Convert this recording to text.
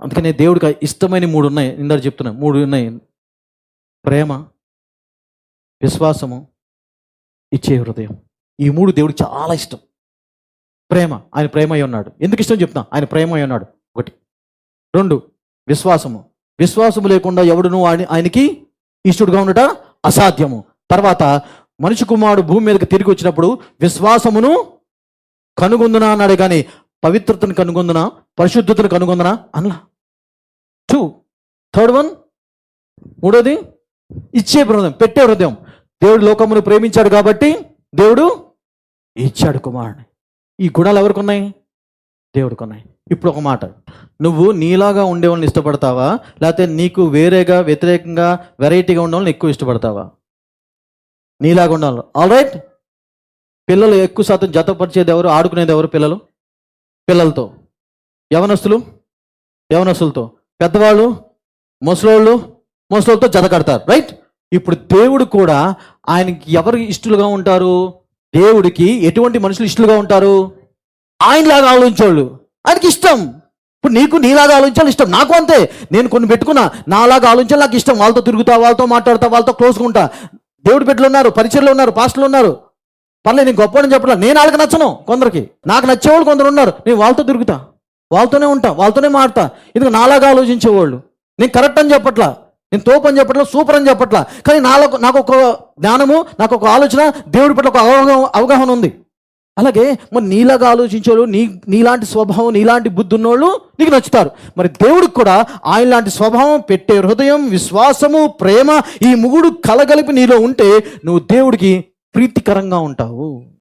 అందుకనే దేవుడికి ఇష్టమైన మూడు ఉన్నాయి. ఇందాక చెప్తున్నాను మూడు ఉన్నాయి. ప్రేమ విశ్వాసము ఇచ్చే హృదయం. ఈ మూడు దేవుడికి చాలా ఇష్టం. ప్రేమ ఆయన ప్రేమ అయి ఉన్నాడు. ఎందుకు ఇష్టం చెప్తున్నా? ఆయన ప్రేమ అయి ఉన్నాడు. ఒకటి. రెండు. విశ్వాసము. విశ్వాసము లేకుండా ఎవడును ఆయన ఆయనకి ఇష్టడుగా ఉండట అసాధ్యము. తర్వాత మనిషి కుమారుడు భూమి మీదకి తిరిగి వచ్చినప్పుడు విశ్వాసమును కనుగొందునా అన్నాడు కానీ పవిత్రతను కనుగొందునా? పరిశుద్ధతను కనుగొందనా అనలా. టూ థర్డ్ వన్ మూడోది ఇచ్చే హృదయం పెట్టే హృదయం. దేవుడు లోకమును ప్రేమించాడు కాబట్టి దేవుడు ఇచ్చాడు కుమారుని. ఈ గుణాలు ఎవరికి ఉన్నాయి? దేవుడికి ఉన్నాయి. ఇప్పుడు ఒక మాట. నువ్వు నీలాగా ఉండే వాళ్ళని ఇష్టపడతావా? లేకపోతే నీకు వేరేగా వ్యతిరేకంగా వెరైటీగా ఉండే వాళ్ళని ఎక్కువ ఇష్టపడతావా? నీలాగా ఉండాలి ఆల్ రైట్ పిల్లలు ఎక్కువ శాతం జతపరిచేది ఎవరు? ఆడుకునేది ఎవరు పిల్లలు? పిల్లలతో. యవనస్తులు యవనస్తులతో పెద్దవాళ్ళు ముసలోళ్ళు ముసలోళ్ళతో జత కడతారు రైట్ ఇప్పుడు దేవుడు కూడా ఆయనకి ఎవరు ఇష్టలుగా ఉంటారు? దేవుడికి ఎటువంటి మనుషులు ఇష్టలుగా ఉంటారు? ఆయనలాగా ఆలోచించేవాళ్ళు. ఆయనకి ఇష్టం. ఇప్పుడు నీకు నీలాగా ఆలోచించాలి ఇష్టం. నాకు అంతే. నేను కొన్ని పెట్టుకున్నా నాలాగా ఆలోచించాలి నాకు ఇష్టం. వాళ్ళతో తిరుగుతా వాళ్ళతో మాట్లాడతా వాళ్ళతో క్లోజ్గా ఉంటా. దేవుడి బిడ్డలు ఉన్నారు పరిచయలు ఉన్నారు పాస్టర్లు ఉన్నారు. పర్లేదు నేను గొప్పని చెప్పలే నేను వాళ్ళకి నచ్చను కొందరికి. నాకు నచ్చేవాళ్ళు కొందరు ఉన్నారు. నేను వాళ్ళతో తిరుగుతా. వాళ్ళతోనే ఉంటా వాళ్ళతోనే మాడతా ఇది నాలాగా ఆలోచించేవాళ్ళు. నేను కరెక్ట్ అని చెప్పట్లా. నేను తోపు అని చెప్పట్లా సూపర్ అని చెప్పట్లా. కానీ నాలో నాకు ఒక జ్ఞానము నాకు ఒక ఆలోచన దేవుడి పట్ల ఒక అవగాహన అవగాహన ఉంది. అలాగే మరి నీలాగా ఆలోచించేవాళ్ళు నీ నీలాంటి స్వభావం నీలాంటి బుద్ధి ఉన్నోళ్ళు నీకు నచ్చుతారు. మరి దేవుడికి కూడా ఆయన లాంటి స్వభావం పెట్టే హృదయం విశ్వాసము ప్రేమ ఈ మూడు కలగలిపి నీలో ఉంటే నువ్వు దేవుడికి ప్రీతికరంగా ఉంటావు.